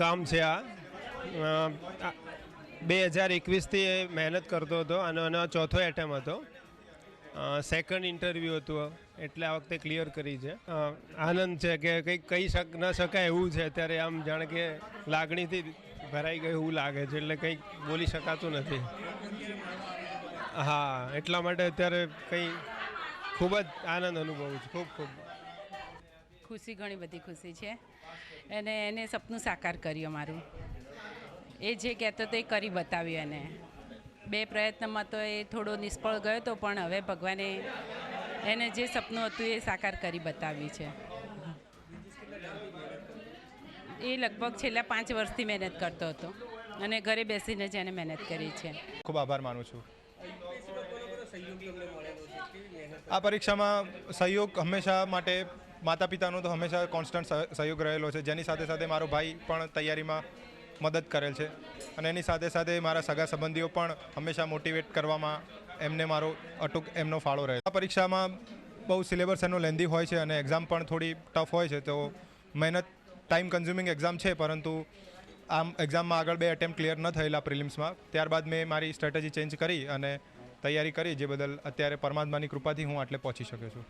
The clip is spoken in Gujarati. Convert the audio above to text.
કામ છે આ. બે હજાર એકવીસથી મહેનત કરતો હતો અને એનો ચોથો એટેમ હતો. સેકન્ડ ઇન્ટરવ્યૂ હતું. એટલે આ વખતે ક્લિયર કરી છે. આનંદ છે કે કંઈક કહી શક, ન શકાય એવું છે. અત્યારે આમ જાણે કે લાગણીથી ભરાઈ ગયું એવું લાગે છે. એટલે કંઈક બોલી શકાતું નથી. હા, એટલા માટે અત્યારે કંઈ ખૂબ જ આનંદ અનુભવું છું. ખૂબ ખૂબ. ખુશી, ઘણી બધી ખુશી છે. અને એને સપનું સાકાર કર્યું મારું. એ જે કહેતો તો એ કરી બતાવ્યું એને. બે પ્રયત્નમાં તો એ થોડો નિષ્ફળ ગયો હતો પણ હવે ભગવાને એને જે સપનું હતું એ સાકાર કરી બતાવ્યું છે. એ લગભગ છેલ્લા પાંચ વર્ષથી મહેનત કરતો હતો અને ઘરે બેસીને જ એને મહેનત કરી છે. ખૂબ આભાર માનું છું. આ પરીક્ષામાં સહયોગ હંમેશા માટે માતા પિતાનો તો હંમેશા કોન્સ્ટન્ટ સહયોગ રહેલો છે. જેની સાથે સાથે મારો ભાઈ પણ તૈયારીમાં મદદ કરેલ છે. અને એની સાથે સાથે મારા સગા સંબંધીઓ પણ હંમેશા મોટિવેટ કરવામાં એમને મારો અટૂક એમનો ફાળો રહે આ પરીક્ષામાં બહુ સિલેબસ એનો લેન્ધી હોય છે અને એક્ઝામ પણ થોડી ટફ હોય છે. તો મહેનત, ટાઈમ કન્ઝ્યુમિંગ એક્ઝામ છે, પરંતુ આમ એક્ઝામમાં આગળ બે એટેમ્પ ક્લિયર ન થયેલા પ્રિલિમ્સમાં. ત્યારબાદ મેં મારી સ્ટ્રેટેજી ચેન્જ કરી અને તૈયારી કરી, જે બદલ અત્યારે પરમાત્માની કૃપાથી હું આટલે પહોંચી શક્યો છું.